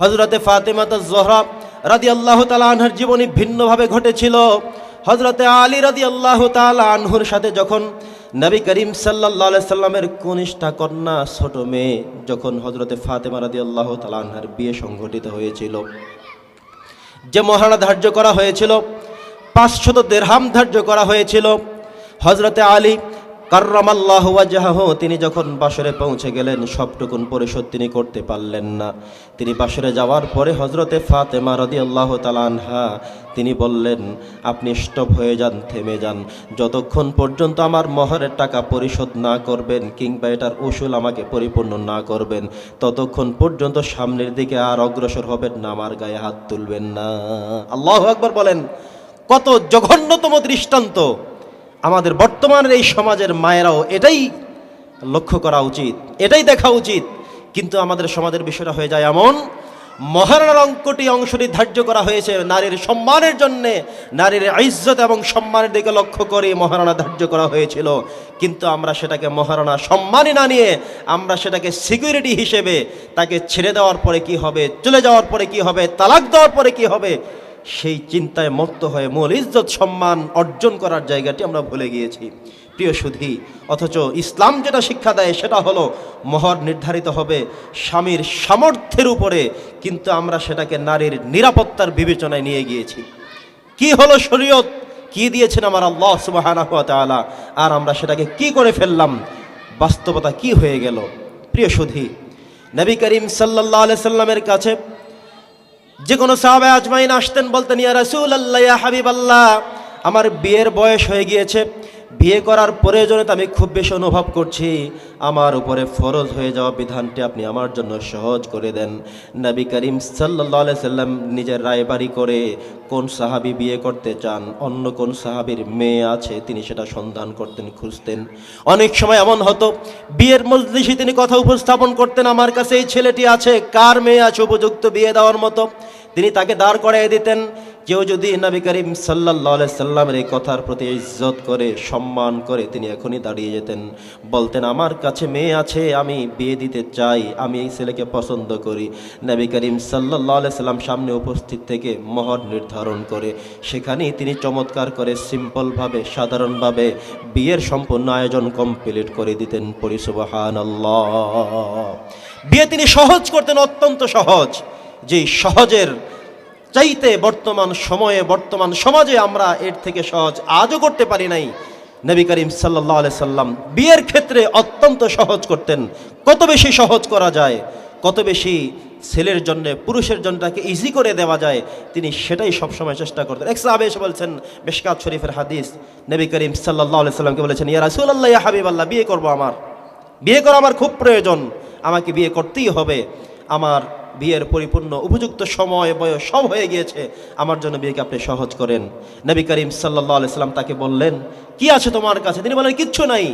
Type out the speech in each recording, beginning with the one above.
হজরতে ফাতেমাতা জহরা রাদি আল্লাহ তালা আনহার জীবনী ভিন্নভাবে ঘটেছিল। হজরতে আলী রাদি আল্লাহ আনহুর সাথে যখন নবী করিম সাল্লাহ সাল্লামের কনিষ্ঠা কন্যা ছোট মেয়ে যখন হজরতে ফাতেমা রাদি আল্লাহ তালা আনহার বিয়ে সংঘটিত হয়েছিল, যে মহারণা ধার্য করা হয়েছিল, পাঁচশত দেড়হাম ধার্য করা হয়েছিল হজরতে আলী কার্রামাল্লাহ ওয়াজাহ তিনি যখন বাসরে পৌঁছে গেলেন, সবটুকুন পরিশোধ তিনি করতে পারলেন না। তিনি বাসরে যাওয়ার পরে হজরতে ফাতেমা রদি আল্লাহ তালানহা তিনি বললেন, আপনি স্টপ হয়ে যান, থেমে যান। যতক্ষণ পর্যন্ত আমার মহরের টাকা পরিশোধ না করবেন কিংবা এটার উসুল আমাকে পরিপূর্ণ না করবেন, ততক্ষণ পর্যন্ত সামনের দিকে আর অগ্রসর হবেন না, আমার গায়ে হাত তুলবেন না। আল্লাহ আকবর বলেন, কত জঘন্যতম দৃষ্টান্ত। আমাদের বর্তমানের এই সমাজের মায়েরাও এটাই লক্ষ্য করা উচিত, এটাই দেখা উচিত। কিন্তু আমাদের সমাজের বিষয়টা হয়ে যায় এমন মহারণার অঙ্কটি অংশটি ধার্য করা হয়েছে নারীর সম্মানের জন্যে, নারীর ইজ্জত এবং সম্মানের দিকে লক্ষ্য করে মহারণা ধার্য করা হয়েছিল। কিন্তু আমরা সেটাকে মহারণা সম্মানই না নিয়ে, আমরা সেটাকে সিকিউরিটি হিসেবে তাকে ছেড়ে দেওয়ার পরে কি হবে, চলে যাওয়ার পরে কি হবে, তালাক দেওয়ার পরে কি হবে সেই চিন্তায় মত্ত হয়ে মূল ইজ্জত সম্মান অর্জন করার জায়গাটি আমরা ভুলে গিয়েছি। প্রিয় সুধী, অথচ ইসলাম যেটা শিক্ষা দেয় সেটা হলো মহর নির্ধারিত হবে স্বামীর সামর্থ্যের উপরে, কিন্তু আমরা সেটাকে নারীর নিরাপত্তার বিবেচনায় নিয়ে গিয়েছি। কি হলো শরীয়ত? কি দিয়েছেন আমার আল্লাহ সুবহানাহু ওয়া তাআলা? আর আমরা সেটাকে কি করে ফেললাম? বাস্তবতা কি হয়ে গেল? প্রিয় সুধী, নবী করিম আলাইহি সাল্লামের কাছে যে কোনো সাহাবে আজমাইন আসতেন, বলতেন, ইয়া রাসূল আল্লাহ ইয়া হাবিব আল্লাহ আমার বিয়ের বয়স হয়ে গিয়েছে। বিয়ে করার প্রয়োজনীয়তা আমি খুব বেশি অনুভব করছি। আমার উপরে ফরজ হয়ে যাওয়া বিধানটি আপনি আমার জন্য সহজ করে দেন। নবী করিম সাল্লাহ সাল্লাম নিজের রায়বাড়ি করে কোন সাহাবি বিয়ে করতে চান, অন্য কোন সাহাবির মেয়ে আছে তিনি সেটা সন্ধান করতেন, খুঁজতেন। অনেক সময় এমন হতো, বিয়ের মজলিসে তিনি কথা উপস্থাপন করতেন, আমার কাছে এই ছেলেটি আছে, কার মেয়ে আছে উপযুক্ত বিয়ে দেওয়ার মতো? তিনি তাকে দাঁড় করাই দিতেন। কেউ যদি নবী করিম সাল্লাহ সাল্লামের এই কথার প্রতি ইজ্জত করে, সম্মান করে তিনি এখনই দাঁড়িয়ে যেতেন। বলতেন, আমার কাছে মেয়ে আছে, আমি বিয়ে দিতে চাই, আমি এই ছেলেকে পছন্দ করি। নবী করিম সাল্লাহ সাল্লাম সামনে উপস্থিত থেকে মহর নির্ধারণ করে। সেখানেই তিনি চমৎকার করে, সিম্পলভাবে, সাধারণভাবে বিয়ের সম্পূর্ণ আয়োজন কমপ্লিট করে দিতেন। পরিসুবাহান বিয়ে তিনি সহজ করতেন, অত্যন্ত সহজ। যেই সহজের চাইতে বর্তমান সময়ে, বর্তমান সমাজে আমরা এর থেকে সহজ আজও করতে পারি নাই। নবী করিম সাল্লাহ সাল্লাম বিয়ের ক্ষেত্রে অত্যন্ত সহজ করতেন। কত বেশি সহজ করা যায়, কত বেশি ছেলের জন্য, পুরুষের জন্য তাকে ইজি করে দেওয়া যায়, তিনি সেটাই সবসময় চেষ্টা করতেন। এক সাহাবে এসে বলছেন বেশকাত শরীফের হাদিস। নবী করিম সাল্লাহ সাল্লামকে বলেছেন, ইয়া রাসুল আল্লাহ ইয়া হাবিব আল্লাহ বিয়ে করব আমার। বিয়ে করা আমার খুব প্রয়োজন। আমাকে বিয়ে করতেই হবে। আমার বিয়ের পরিপূর্ণ উপযুক্ত সময়, বয়স সব হয়ে গিয়েছে। আমার জন্য বিয়েকে আপনি সহজ করেন। নবী করিম সাল্লা সাল্লাম তাকে বললেন, কি আছে তোমার কাছে? তিনি বলেন কিচ্ছু নাই।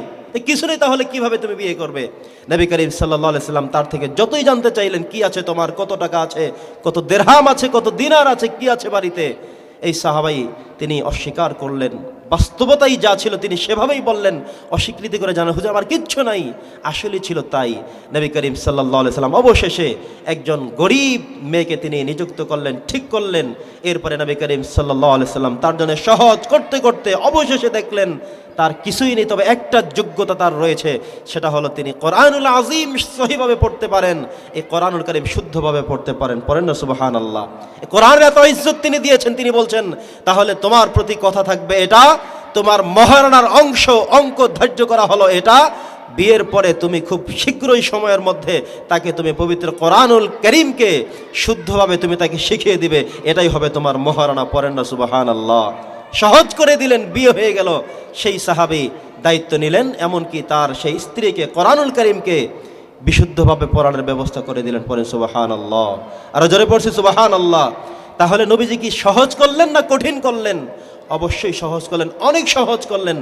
কিছু নেই তাহলে কীভাবে তুমি বিয়ে করবে? নবী করিম সাল্লা সাল্লাম তার থেকে যতই জানতে চাইলেন, কি আছে তোমার? কত টাকা আছে? কত দেড়হাম আছে? কত দিনার আছে? কি আছে বাড়িতে? এই সাহাবাই তিনি অস্বীকার করলেন। বাস্তবতাই যা ছিল তিনি সেভাবেই বললেন। অস্বীকৃতি করে জানা হুজুর, আমার কিচ্ছু নাই। আসলে ছিল তাই। নবী করিম সাল্লাহ সাল্লাম অবশেষে একজন গরিব মেয়েকে তিনি নিযুক্ত করলেন, ঠিক করলেন। এরপরে নবী করিম সাল্লাহ সাল্লাম তার জন্য সহজ করতে করতে অবশেষে দেখলেন, তার কিছুই নেই, তবে একটা যোগ্যতা তার রয়েছে, সেটা হলো তিনি কোরআনুল আজিম সহিভাবে পড়তে পারেন এই কোরআনুল করিম শুদ্ধভাবে পড়তে পারেন। পড়েন না সুবাহান আল্লাহ এই কোরআনের এত ইজ্জত তিনি দিয়েছেন, তিনি বলছেন, তাহলে তোমার প্রতি কথা থাকবে এটা, তোমার মহারণার অংশ, অঙ্ক ধার্য করা হলো এটা। বিয়ের পরে তুমি খুব শীঘ্রই সময়ের মধ্যে তাকে তুমি পবিত্র কোরআনুল করিমকে শুদ্ধভাবে তুমি তাকে শিখিয়ে দিবে, এটাই হবে তোমার মহারণা পরেন না সুবাহান আল্লাহ সহজ করে দিলেন, বিয়ে হয়ে গেল। সেই সাহাবি দায়িত্ব নিলেন, এমনকি তার সেই স্ত্রীকে কোরআনুল করিমকে বিশুদ্ধভাবে পড়ানোর ব্যবস্থা করে দিলেন পরে সুবাহান আল্লাহ আরও জোরে পড়ছি সুবাহান আল্লাহ তাহলে নবীজি কি সহজ করলেন না কঠিন করলেন? অবশ্যই সহজ করলেন, অনেক সহজ করলেন।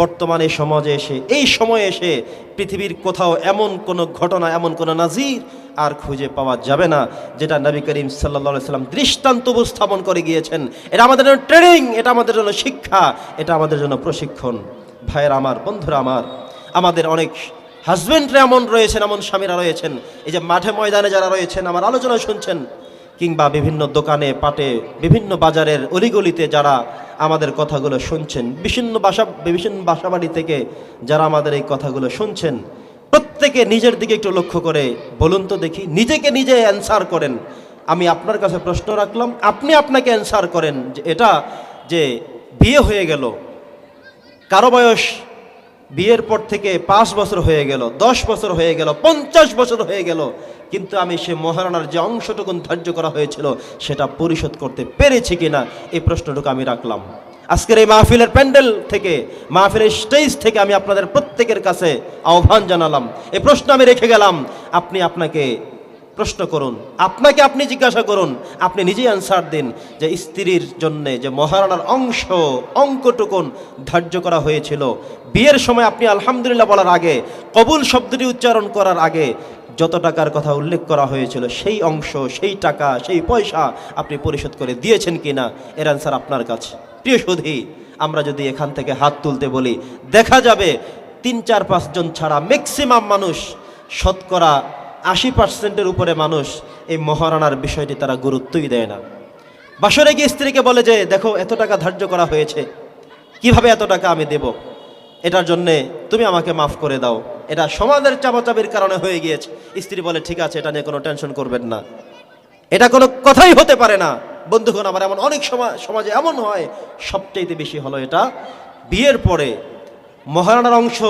বর্তমানে সমাজে এসে, এই সময়ে এসে পৃথিবীর কোথাও এমন কোনো ঘটনা, এমন কোনো নাজির আর খুঁজে পাওয়া যাবে না, যেটা নবী করিম সাল্লা সাল্লাম দৃষ্টান্ত উপস্থাপন করে গিয়েছেন। এটা আমাদের জন্য ট্রেনিং এটা আমাদের জন্য শিক্ষা, এটা আমাদের জন্য প্রশিক্ষণ। ভাইয়ের আমার, বন্ধুরা আমার, আমাদের অনেক হাজবেন্ডরা এমন রয়েছেন, এমন স্বামীরা রয়েছেন, এই যে মাঠে ময়দানে যারা রয়েছেন, আমার আলোচনা শুনছেন কিংবা বিভিন্ন দোকানে, পাটে, বিভিন্ন বাজারের অলিগলিতে যারা আমাদের কথাগুলো শুনছেন বিভিন্ন বাসা বিভিন্ন বাসাবাড়ি থেকে যারা আমাদের এই কথাগুলো শুনছেন, প্রত্যেকে নিজের দিকে একটু লক্ষ্য করে বলুন তো দেখি, নিজেকে নিজে অ্যান্সার করেন। আমি আপনার কাছে প্রশ্ন রাখলাম, আপনি আপনাকে অ্যান্সার করেন যে এটা যে বিয়ে হয়ে গেল, কারও বয়স বিয়ের পর থেকে পাঁচ বছর হয়ে গেল, দশ বছর হয়ে গেল, পঞ্চাশ বছর হয়ে গেল। কিন্তু আমি সে মহারণার যে অংশটুকুন ধার্য করা হয়েছিল, সেটা পরিশোধ করতে পেরেছি কিনা, এই প্রশ্নটুকু আমি রাখলাম। আজকের এই মাহফিলের প্যান্ডেল থেকে, মাহফিলের স্টেজ থেকে আমি আপনাদের প্রত্যেকের কাছে আহ্বান জানালাম। এই প্রশ্ন আমি রেখে গেলাম, আপনি আপনাকে প্রশ্ন করুন, আপনাকে আপনি জিজ্ঞাসা করুন, আপনি নিজেই অ্যান্সার দিন যে স্ত্রীর জন্য যে মহারানার অংশ, অঙ্কটুকুন ধার্য করা হয়েছিল। বিয়ের সময় আপনি আলহামদুলিল্লাহ বলার আগে, কবুল শব্দটি উচ্চারণ করার আগে যত টাকার কথা উল্লেখ করা হয়েছিল, সেই অংশ, সেই টাকা, সেই পয়সা আপনি পরিশোধ করে দিয়েছেন কিনা, এর অ্যান্সার আপনার কাছে। প্রিয় সুধী, আমরা যদি এখান থেকে হাত তুলতে বলি, দেখা যাবে তিন চার পাঁচজন ছাড়া ম্যাক্সিমাম মানুষ শতকরা আশি পার্সেন্টের উপরে মানুষ এই মহারানার বিষয়টি তারা গুরুত্বই দেয় না। বাসরে গিয়ে স্ত্রীকে বলে যে, দেখো, এত টাকা ধার্য করা হয়েছে। কীভাবে এত টাকা আমি দেব? এটার জন্যে তুমি আমাকে মাফ করে দাও। এটা সমাজের চাপাচাপির কারণে হয়ে গিয়েছে। স্ত্রী বলে, ঠিক আছে, এটা নিয়ে কোনো টেনশন করবেন না। এটা কোনো কথাই হতে পারে না। বন্ধুগণ, আমার এমন অনেক সময় সমাজে এমন হয়, সবচাইতে বেশি হলো এটা। বিয়ের পরে মহারানার অংশ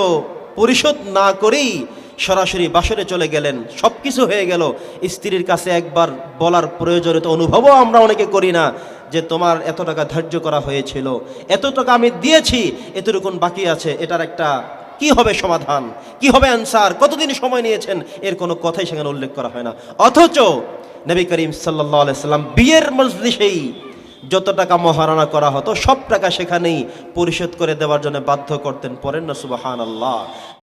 পরিশোধ না করেই সরাসরি বাসরে চলে গেলেন। সব কিছু হয়ে গেল। স্ত্রীর কাছে একবার বলার প্রয়োজনীয়তা অনুভবও আমরা অনেকে করি না যে তোমার এত টাকা ধার্য করা হয়েছিল। এত টাকা আমি দিয়েছি, এতটুকুন বাকি আছে। এটার একটা কি হবে সমাধান? কি হবে অ্যান্সার কতদিন সময় নিয়েছেন? এর কোনো কথাই সেখানে উল্লেখ করা হয় না। অথচ নবী করিম সাল্লাহ সাল্লাম বিয়ের মজলিসেই যত টাকা মহারণা করা হতো, সব টাকা সেখানেই পরিশোধ করে দেওয়ার জন্য বাধ্য করতেন পরেন না সুবাহান আল্লাহ